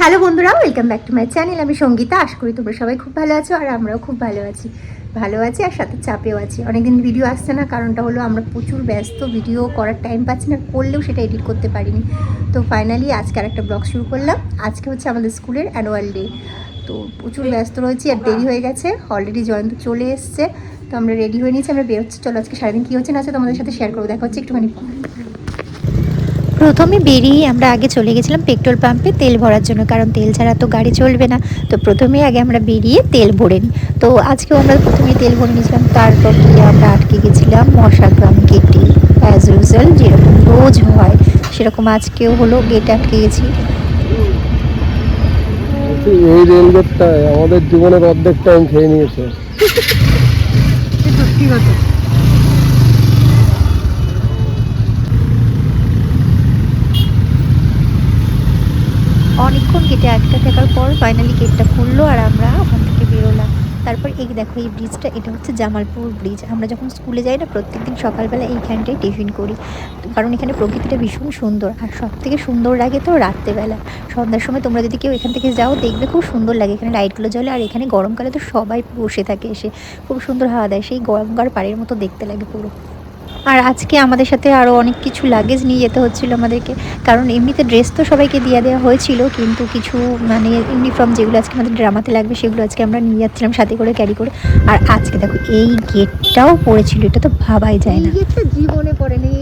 Hello বন্ধুরা welcome back to my channel আমি সঙ্গীতা, আশা করি তোমরা সবাই খুব ভালো আছো আর আমরাও খুব ভালো আছি। ভালো আছি আর সাথে চাপেও আছি। অনেকদিন ভিডিও আসছে না, কারণটা হলো আমরা প্রচুর ব্যস্ত ভিডিও করার টাইম পাচ্ছি না, করলেও সেটা এডিট করতে পারিনি। তো ফাইনালি আজকে আর একটা ব্লগ শুরু করলাম। আজকে হচ্ছে আমাদের স্কুলের অ্যানুয়াল ডে তো প্রচুর ব্যস্ত রয়েছি আর দেরি হয়ে গেছে। অলরেডি জয়ন্ত চলে এসছে। তো আমরা রেডি হয়ে নিয়েছি, আমরা বেরোচ্ছি। চলো আজকে সারাদিন কী হচ্ছে না আছে তোমাদের সাথে শেয়ার করব। দেখা হচ্ছে একটুখানি। প্রথমে বেরিয়ে আমরা আগে চলে গেছিলাম পেট্রোল পাম্পে তেল ভরার জন্য কারণ তেল ছাড়া তো গাড়ি চলবে না। তো প্রথমে আগে আমরা বেরিয়ে তেল ভরে নিই। তো আজকেও আমরা প্রথমে তেল ভরে নিয়েছিলাম তারপর গিয়ে আমরা আটকে গেছিলাম মশাগ্রাম গেটে অ্যাজ ইউজুয়াল যেরকম রোজ হয় সেরকম আজকেও হলো গেট আটকে গেছি। এই রেলগেটটা আমাদের জীবনের অর্ধেক টাইম খেয়ে নিয়েছে সত্যি কথা। গেটে আটকা থাকার পর ফাইনালি গেটটা খুললো আর আমরা ওখান থেকে বেরোলাম। তারপর এই দেখো এই ব্রিজটা এটা হচ্ছে জামালপুর ব্রিজ আমরা যখন স্কুলে যাই না, প্রত্যেকদিন সকালবেলা এইখানটায় টিফিন করি। কারণ এখানে প্রকৃতিটা ভীষণ সুন্দর। আর সব থেকে সুন্দর লাগে তো রাত্রেবেলা। সন্ধ্যার সময় তোমরা যদি কেউ এখান থেকে যাও, দেখবে খুব সুন্দর লাগে। এখানে লাইটগুলো জ্বলে আর এখানে গরমকালে তো সবাই বসে থাকে এসে। খুব সুন্দর হাওয়া দেয়। সেই গরমকার পাড়ের মতো দেখতে লাগে পুরো। আর আজকে আমাদের সাথে আরও অনেক কিছু লাগেজ নিয়ে যেতে হচ্ছিল আমাদেরকে। কারণ এমনিতে ড্রেস তো সবাইকে দিয়ে দেওয়া হয়েছিল কিন্তু কিছু মানে ইউনিফর্ম যেগুলো আজকে আমাদের ড্রামাতে লাগবে সেগুলো আজকে আমরা নিয়ে যাচ্ছিলাম সাথে করে ক্যারি করে। আর আজকে দেখো এই গেটটাও পড়েছিল এটা তো ভাবাই যায় না। গেটটা জীবনে পড়েনি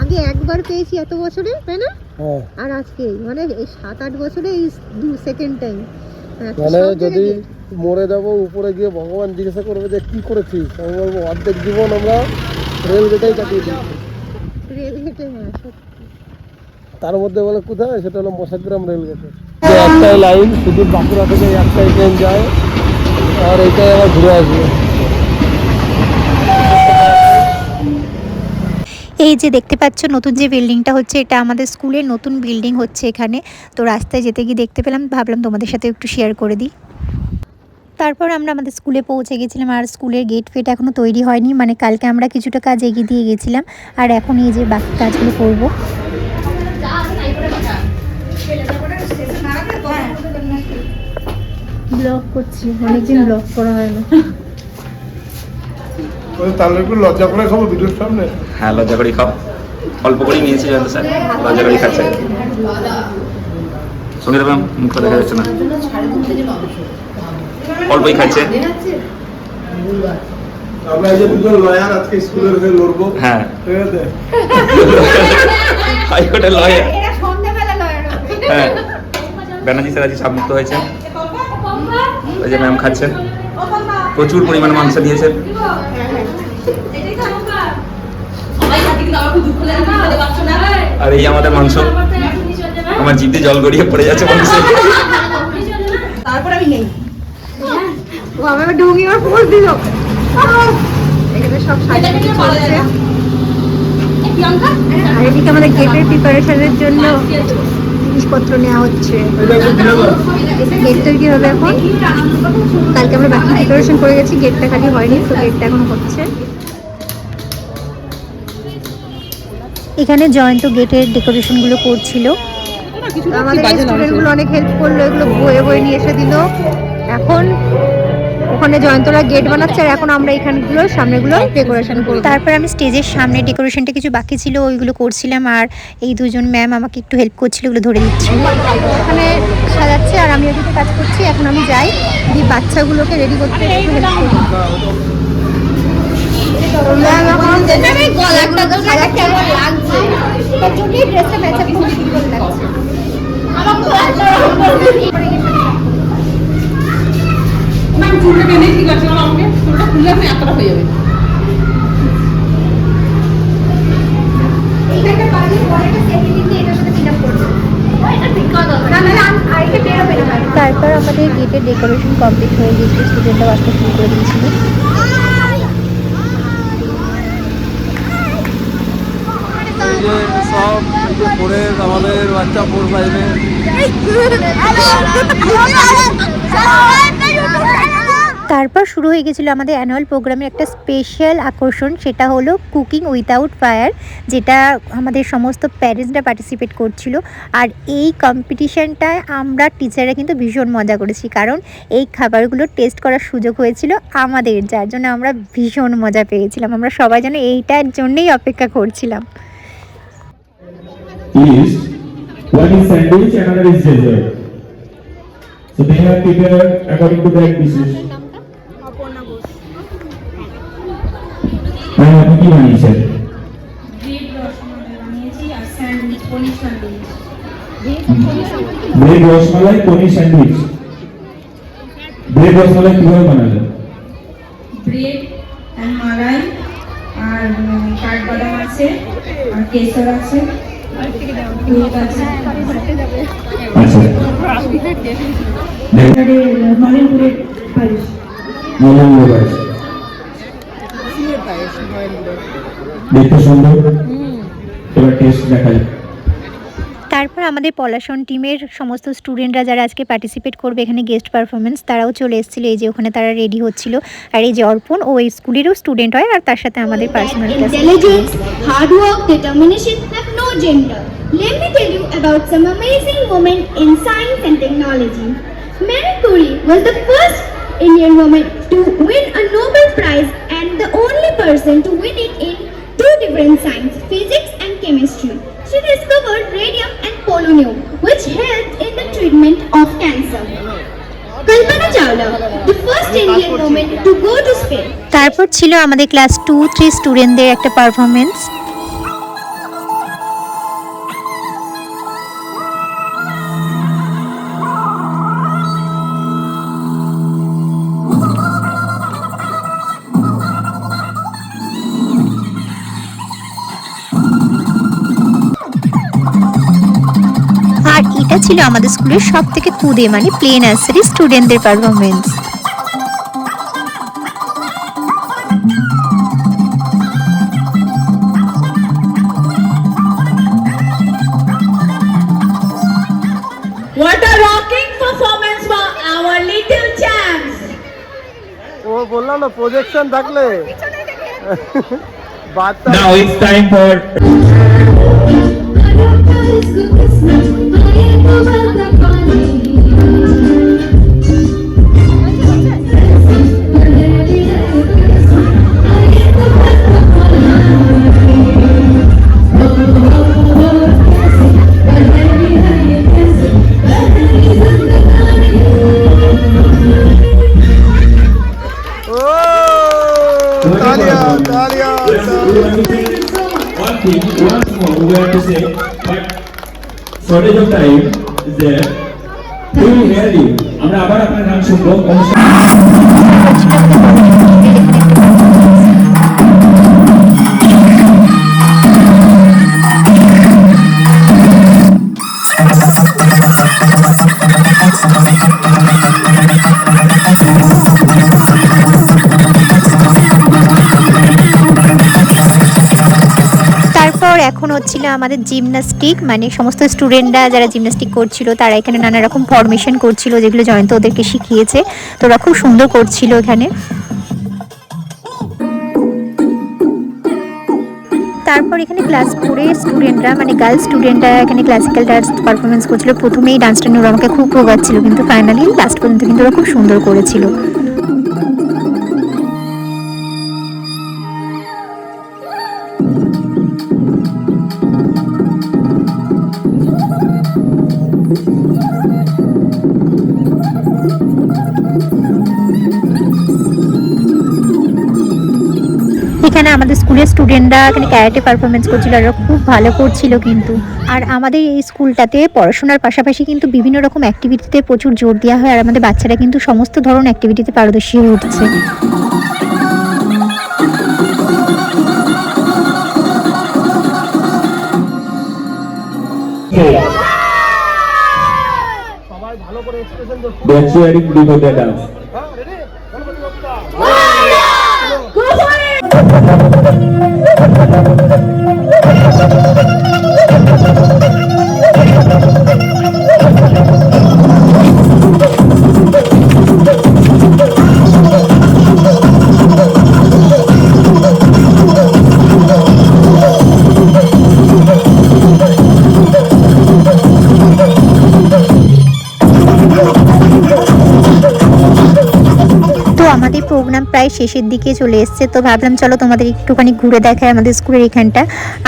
আগে একবার পেয়েছি এত বছরে তাই না? হ্যাঁ। আর আজকে মানে এই সাত আট বছরে এই দু সেকেন্ড টাইম মানে যদি মরে যাব উপরে গিয়ে ভগবান জিজ্ঞাসা করবে যে কি করেছিস? আমি বলব অর্ধেক জীবন আমরা রেলগেটেই কাটিয়ে দিয়েছি। রেলগেটে সত্যি। তার মধ্যে বলে কোথায়? সেটা হলো মশাগ্রাম রেলগেটে একটাই লাইন শুধু বাঁকুড়া থেকে একটাই ট্রেন যায় আর এইটাই আবার ঘুরে আসবে। এই যে দেখতে পাচ্ছ নতুন যে বিল্ডিংটা হচ্ছে এটা আমাদের স্কুলের নতুন বিল্ডিং হচ্ছে এখানে। তো রাস্তায় যেতে গিয়ে দেখতে পেলাম ভাবলাম তোমাদের সাথে একটু শেয়ার করে দিই। তারপর আমরা আমাদের স্কুলে পৌঁছে গেছিলাম আর স্কুলের গেট ফেট এখনও তৈরি হয়নি। মানে কালকে আমরা কিছুটা কাজ এগিয়ে দিয়ে গেছিলাম। আর এখন এই যে বাকি কাজগুলো করব। ব্লগ করছি। অনেকদিন ব্লগ করা হয় না। তাহলে একটু লজ্জা করে খাব ভিডিওর সামনে? হ্যাঁ লজ্জা করেই খাও। অল্প করেই নিয়েছি জয়ন্ত স্যার। লজ্জা করেই খাচ্ছে। সঙ্গে দেখা যাচ্ছে না। অল্পই খাচ্ছে আমরা যে দুজন লয়ার আজকে স্কুলের হয়ে লড়বো। হ্যাঁ। ঠিক আছে? হাইকোর্টের লয়ার। হ্যাঁ। ব্যানার্জি স্যার আজকে চাপমুক্ত হয়েছে। ওই যে ম্যাম খাচ্ছেন প্রচুর পরিমাণে মাংস দিয়েছেন আর এই আমাদের মাংস। আমার জিভে জল গড়িয়ে পড়ে যাচ্ছে মানুষের ও আমার দিল। এখানে সব সাজানো চলছে আর এদিকে আমাদের গেটের প্রিপারেশনের জন্য জিনিসপত্র নেওয়া হচ্ছে। হবে এখন? কালকে আমরা বাকি প্রিপারেশন করে গেছি গেটটা খালি হয়নি তো গেটটা এখন হচ্ছে। এখানে জয়ন্ত গেটের ডেকোরেশনগুলো করছিল। আমাদের স্টুডেন্টগুলো অনেক হেল্প করল এগুলো বয়ে বয়ে নিয়ে এসে দিল। এখন ওখানে জয়ন্তরা গেট বানাচ্ছে আর এখন আমরা এখানগুলো সামনেগুলো ডেকোরেশন করব। তারপর আমি স্টেজের সামনে ডেকোরেশনটা কিছু বাকি ছিল ওইগুলো করছিলাম আর এই দুজন ম্যাম আমাকে একটু হেল্প করছিল ওগুলো ধরে দিচ্ছিল। ওখানে সাজাচ্ছে আর আমি ওদিকে কাজ করছি এখন আমি যাই দিয়ে বাচ্চাগুলোকে রেডি করতে হেল্প করি ড্রেসটা ম্যাচ আপ খুব সুন্দর লাগছে চুলটা টেনে ঠিক আছে আমাকে চুলটা খুললে আমি এতটা হয়ে যাবে না না না না তারপর আমাদের গেটের ডেকোরেশন কমপ্লিট হয়ে গিয়েছিল স্টুডেন্টরা আসতে শুরু করে দিয়েছিল যে সব পরে আমাদের বাচ্চা ফোর ফাইভে তারপর শুরু হয়ে গেছিল আমাদের অ্যানুয়াল প্রোগ্রামের একটা স্পেশাল আকর্ষণ, সেটা হলো কুকিং উইথাউট ফায়ার যেটা আমাদের সমস্ত প্যারেন্টসরা পার্টিসিপেট করছিল। আর এই কম্পিটিশানটায় আমরা টিচাররা কিন্তু ভীষণ মজা করেছি, কারণ এই খাবারগুলো টেস্ট করার সুযোগ হয়েছিল আমাদের, যার জন্য আমরা ভীষণ মজা পেয়েছিলাম। আমরা সবাই যেন এইটার জন্যেই অপেক্ষা করছিলাম. So they have prepared according to their dishes. Ma'am আপনি কি বানিয়েছেন? Bread rasmalai paneer sandwich. Bread rasmalai কীভাবে বানালেন? ব্রেড অ্যান্ড মালাই আর কাঠবাদাম আছে আর কেসর আছে। তারপর আমাদের পলাশন টিমের সমস্ত স্টুডেন্টরা যারা আজকে পার্টিসিপেট করবে এখানে গেস্ট পারফরমেন্স তারাও চলে এসেছিল। এই যে ওখানে তারা রেডি হচ্ছিল। আর এই যে অর্পণ, ও এই স্কুলেরও স্টুডেন্ট হয় আর তার সাথে আমাদের personal class Intelligence, hard work, determination have no gender. Let me tell you about some amazing women in science and technology. Mary Curie was the first Indian woman to win a Nobel Prize and the only person to win it in two different science, physics and chemistry. She discovered radium and polonium, which helped in the treatment of cancer. Kalpana Chawla, the first Indian woman to go to space. তারপর ছিল আমাদের class two three স্টুডেন্টদের একটা performance ছিল আমাদের স্কুলের সব থেকে কুদে মানে প্লে নার্সারি স্টুডেন্টদের performance What a rocking performance for our little champs! ও বললাম না প্রজেকশন থাকলে বাচ্চা Now it's time for O We will hear you. আমরা আবার আপনার গান শুনব আমাদের জিমনাস্টিক মানে সমস্ত স্টুডেন্টরা যারা জিমনাস্টিক করছিল, তারা এখানে নানা রকম ফরমেশন করছিল, যেগুলো জয়ন্ত ওদেরকে শিখিয়েছে। তো ওরা খুব সুন্দর করছিল এখানে। তারপর এখানে ক্লাস ফোরের স্টুডেন্টরা মানে গার্লস স্টুডেন্টরা এখানে ক্লাসিক্যাল ডান্স পারফরমেন্স করছিল। প্রথমেই ডান্সটা নিয়ে আমাকে খুব ভোগাচ্ছিল, কিন্তু ফাইনালি লাস্ট পর্যন্ত কিন্তু ওরা খুব সুন্দর করেছিল। স্কুলের স্টুডেন্টরা এখানে ক্যারাটে পারফরমেন্স করছিল আর খুব ভালো করছিল কিন্তু। আর আমাদের এই স্কুলটাতে পড়াশোনার পাশাপাশি কিন্তু বিভিন্ন রকম অ্যাক্টিভিটিতে প্রচুর জোর দেওয়া হয়, আর আমাদের বাচ্চারা কিন্তু সমস্ত ধরনের অ্যাক্টিভিটিতে পারদর্শী হয়ে উঠছে। দেখো They are cheering before the dance. Thank you. প্রায় শেষের দিকে চলে এসছে। তো ভাবলাম, চলো তোমাদের একটুখানি ঘুরে দেখায় আমাদের স্কুলের এখানটা।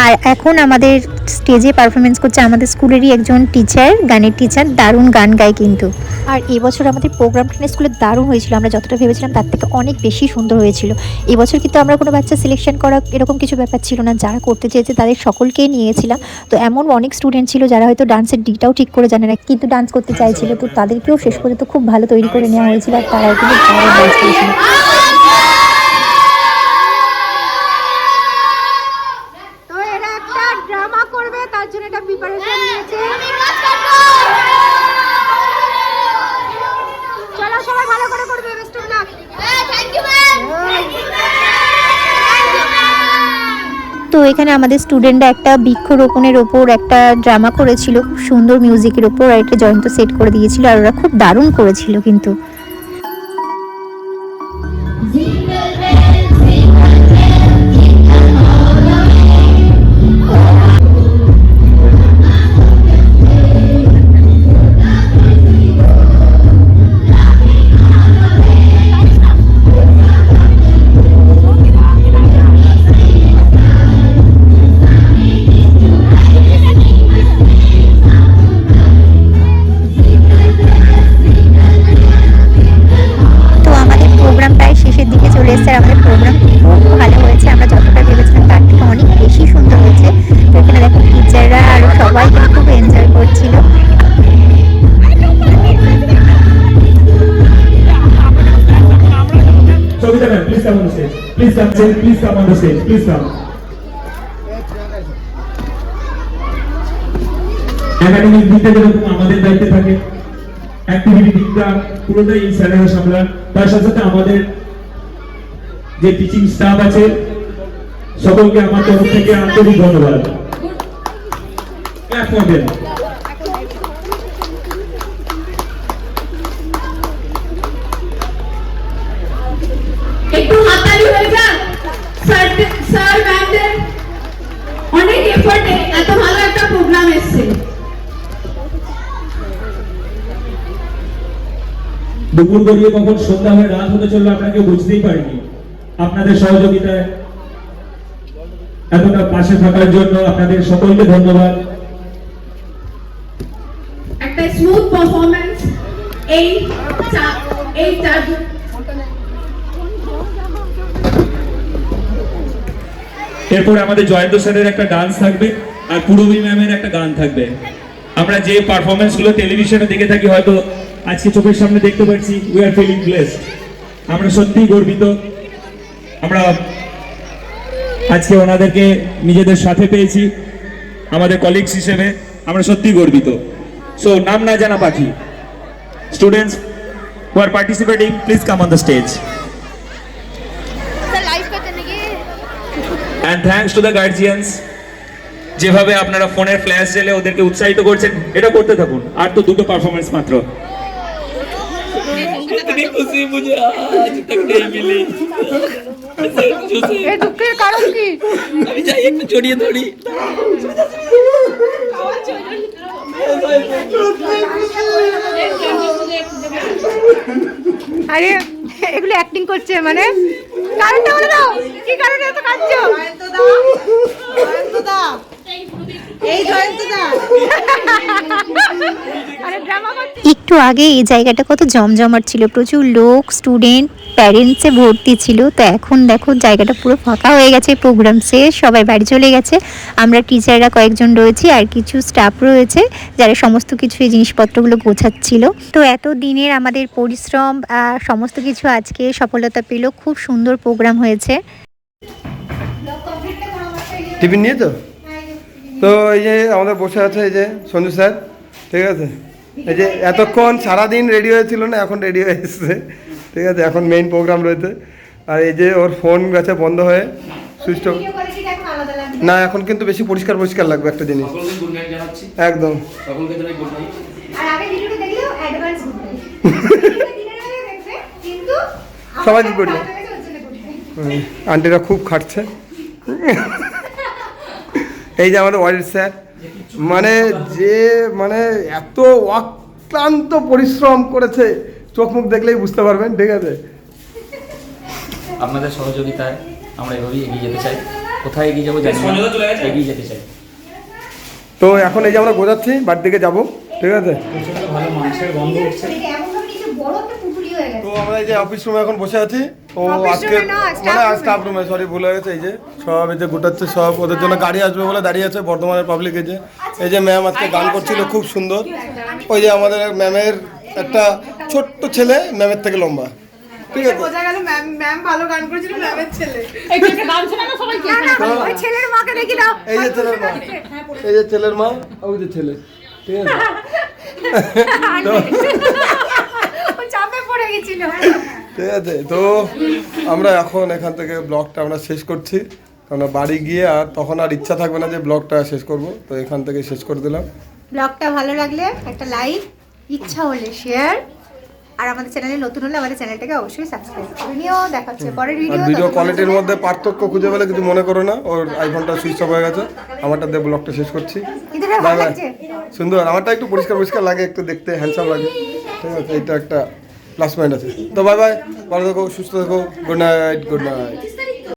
আর এখন আমাদের স্টেজে পারফরমেন্স করছে আমাদের স্কুলেরই একজন টিচার গানের টিচার দারুণ গান গায় কিন্তু। আর এবছর আমাদের প্রোগ্রামটা স্কুলে দারুণ হয়েছিল। আমরা যতটা ভেবেছিলাম তার থেকে অনেক বেশি সুন্দর হয়েছিল। এবছর কিন্তু আমরা কোনো বাচ্চা সিলেকশন করা এরকম কিছু ব্যাপার ছিল না। যারা করতে চেয়েছে তাদের সকলকেই নিয়েছিলাম। তো এমন অনেক স্টুডেন্ট ছিল যারা হয়তো ডান্সের দিকটাও ঠিক করে জানে না, কিন্তু ডান্স করতে চাইছিল। তো তাদেরকেও শেষ পর্যন্ত খুব ভালো তৈরি করে নেওয়া হয়েছিল। আর তারাও কিন্তু ভালো ডান্স করেছিল তো এরা একটা ড্রামা করবে তার জন্য এটা প্রিপারেশন নিয়েছে চলো সবাই ভালো করে করবে বেস্ট অফ লাক তো এখানে আমাদের স্টুডেন্টরা একটা বৃক্ষরোপণের ওপর একটা ড্রামা করেছিল। খুব সুন্দর মিউজিকের ওপর আর একটা জয়ন্ত সেট করে দিয়েছিল আর ওরা খুব দারুণ করেছিল কিন্তু। Please come, please come on the stage. Please come. Academic দিকটা যেরকম আমাদের দায়িত্বে থাকে। অ্যাক্টিভিটি দিকটা পুরোটাই স্যারেরা সামলান তার সাথে সাথে আমাদের যে টিচিং স্টাফ আছে সকলকে আমার তরফ থেকে আন্তরিক ধন্যবাদ। Clap for দুপুর গড়িয়ে কখন সন্ধ্যা হয়ে রাত হতে চলল আপনাকে বুঝতেই পারিনি। আপনাদের সহযোগিতায় এতটা পাশে থাকার জন্য আপনাদের সকলকে ধন্যবাদ। একটা স্মুথ পারফরম্যান্স এই এই এরপর আমাদের জয়ন্ত স্যারের একটা ডান্স থাকবে আর পূরবী ম্যামের একটা গান থাকবে। আমরা যে পারফরমেন্সগুলো টেলিভিশনে দেখে থাকি হয়তো আজকে চোখের সামনে দেখতে পাচ্ছি উই আর ফিলিং ব্লেসড আমরা সত্যিই গর্বিত। আমরা আজকে ওনাদেরকে নিজেদের সাথে পেয়েছি আমাদের কলিগস হিসেবে। আমরা সত্যিই গর্বিত। সো নাম না জানা পাখি। Students who are participating please come on the stage and thanks to the guardians যেভাবে আপনারা ফোনের ফ্ল্যাশ জেলে ওদেরকে উৎসাহিত করছেন এটা করতে থাকুন। আর তো দুটো পারফরমেন্স মাত্র। इतनी खुशी मुझे आज तक नहीं मिली। এই দুঃখের কারণ কি আমি যাই একটু জড়িয়ে ধরি আরে এগুলো অ্যাক্টিং করছে মানে? কারণটা বলে দাও। কি কারণে এত কাঁদছো? দাও দাও। একটু আগে এই জায়গাটা কত জমজমাট ছিল প্রচুর লোক স্টুডেন্ট প্যারেন্টসে ভর্তি ছিল। তো এখন দেখো জায়গাটা পুরো ফাঁকা হয়ে গেছে প্রোগ্রাম শেষ সবাই বাড়ি চলে গেছে। আমরা টিচাররা কয়েকজন রয়েছি আর কিছু স্টাফ রয়েছে যারা সমস্ত কিছু এই জিনিসপত্রগুলো গোছাচ্ছিল। তো এত দিনের আমাদের পরিশ্রম আর সমস্ত কিছু আজকে সফলতা পেল। খুব সুন্দর প্রোগ্রাম হয়েছে। টিফিন নিয়ে তো? তো এই যে আমাদের বসে আছে এই যে সঞ্জু স্যার ঠিক আছে? এই যে এতক্ষণ সারাদিন রেডি হয়েছিল না এখন রেডি হয়ে এসছে ঠিক আছে? এখন মেইন প্রোগ্রাম রয়েছে। আর এই যে ওর ফোন গেছে বন্ধ হয়ে সুইচ অফ না এখন কিন্তু বেশি পরিষ্কার পরিষ্কার লাগবে একটা জিনিস। একদম। আর আগে ভিডিওটা দেখলেও অ্যাডভান্স গুড কিন্তু সবাই good night। আন্টিরা খুব খাটছে। এই যে আমাদের ওয়ারির স্যার মানে যে মানে এত অক্লান্ত পরিশ্রম করেছে চোখ মুখ দেখলেই বুঝতে পারবেন ঠিক আছে? আপনাদের সহযোগিতায় আমরা এভাবেই এগিয়ে যেতে চাই। কোথায় এগিয়ে যাব জানি না। এগিয়ে যেতে চাই। তো এখন এই যে আমরা গোজাচ্ছি বাড়ির দিকে যাব ঠিক আছে? ভালো মাংসের গন্ধ উঠছে। তো আমরা এই যে অফিস রুমে এখন বসে আছি। Office আজকে staff মানে স্টাফ রুমে সরি ভুল গেছে এই যে সব এই যে গোটাচ্ছে সব ওদের জন্য গাড়ি আসবে বলে দাঁড়িয়ে আছে বর্ধমানের পাবলিক এই যে। এই যে ম্যাম আজকে গান করছিল খুব সুন্দর। ওই যে আমাদের ম্যামের একটা ছোট্ট ছেলে ম্যামের থেকে লম্বা। ঠিক আছে? বোঝা গেল ম্যাম ম্যাম ভালো গান করেছিল ম্যামের ছেলে। এই যে গান শোনা না সবাই না না ওই ছেলের মাকে দেখি দাও। এই যে ছেলের মা। এই যে ছেলের মা ওই যে ছেলে। ঠিক আছে? চাপে পড়ে গেছিল। ঠিক আছে তো আমরা এখন এখান থেকে ব্লগটা আমরা শেষ করছি। কারণ বাড়ি গিয়ে আর তখন আর ইচ্ছা থাকবে না যে ব্লগটা শেষ করব তো এখান থেকে শেষ করে দিলাম। ব্লগটা ভালো লাগলে একটা লাইক ইচ্ছা হলে শেয়ার আর আমাদের চ্যানেলে নতুন হলে আমাদের চ্যানেলটাকে অবশ্যই সাবস্ক্রাইব করে নিও। দেখা হচ্ছে পরের ভিডিও ভিডিও কোয়ালিটির মধ্যে পার্থক্য খুঁজে পেলে কিছু মনে করো না ওর আইফোনটা সুইচ অফ হয়ে গেছে। আমারটা দিয়ে ব্লগটা শেষ করছি। সুন্দর আমারটা একটু পরিষ্কার পরিষ্কার লাগে একটু দেখতে হ্যান্ডসাম লাগে। ঠিক আছে এটা একটা প্লাস পয়েন্ট আছে তো বাই বাই ভালো থাকো সুস্থ থাকো গুড নাইট গুড নাইট